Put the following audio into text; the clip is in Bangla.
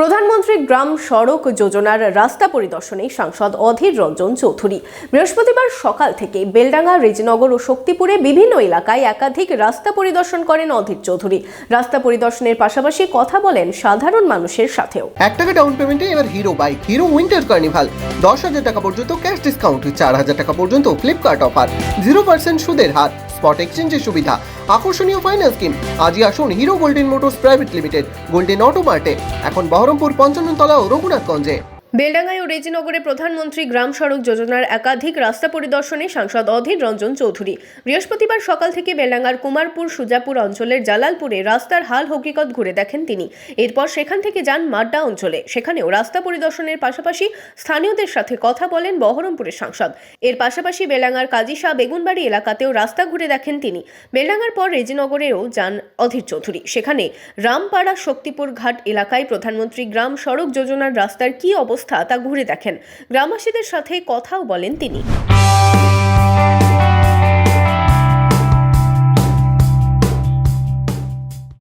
প্রধানমন্ত্রী গ্রাম সড়ক যোজনার রাস্তা পরিদর্শনে সাংসদ অধীর রঞ্জন চৌধুরী। বৃহস্পতিবার সকাল থেকে বেলডাঙ্গা, রেজিনগর ও শক্তিপুরে বিভিন্ন এলাকায় একাধিক রাস্তা পরিদর্শন করেন অধীর চৌধুরী। রাস্তা পরিদর্শনের পাশাপাশি কথা বলেন সাধারণ মানুষের সাথেও। এক টাকা ডাউন পেমেন্টে এবার Hero bike Hero winter carnival দশ হাজার টাকা পর্যন্ত ক্যাশ ডিসকাউন্ট চার হাজার টাকা পর্যন্ত ফ্লিপকার্ট অফার জিরো পার্সেন্ট সুদের হার। স্পট এক্সচেঞ্জের সুবিধা। আকর্ষণীয় ফাইন্যান্স স্কিম আজই আসুন Hero golden motors private limited golden auto মার্টে এখন বহরমপুর পঞ্চান্নতলা ও রঘুনাথগঞ্জে বেলডাঙ্গায় ও রেজিনগরে প্রধানমন্ত্রী গ্রাম সড়ক যোজনার একাধিক রাস্তা পরিদর্শনে সাংসদ অধীর রঞ্জন চৌধুরী। বৃহস্পতিবার সকাল থেকে বেলডাঙ্গার কুমারপুর, সুজাপুর অঞ্চলের জালালপুরে রাস্তার হাল হকিকত ঘুরে দেখেন তিনি। এরপর সেখান থেকে যান মাড্ডা অঞ্চলে। সেখানেও রাস্তা পরিদর্শনের পাশাপাশি স্থানীয়দের সাথে কথা বলেন বহরমপুরের সাংসদ। এর পাশাপাশি বেলাঙ্গার কাজিশা বেগুনবাড়ি এলাকাতেও রাস্তা ঘুরে দেখেন তিনি। বেলডাঙ্গার পর রেজিনগরেও যান অধীর চৌধুরী। সেখানে রামপাড়া শক্তিপুর ঘাট এলাকায় প্রধানমন্ত্রী গ্রাম সড়ক যোজনার রাস্তার কী অবস্থা তা ঘুরে দেখেন। গ্রামবাসীদের সাথে কথাও বলেন তিনি।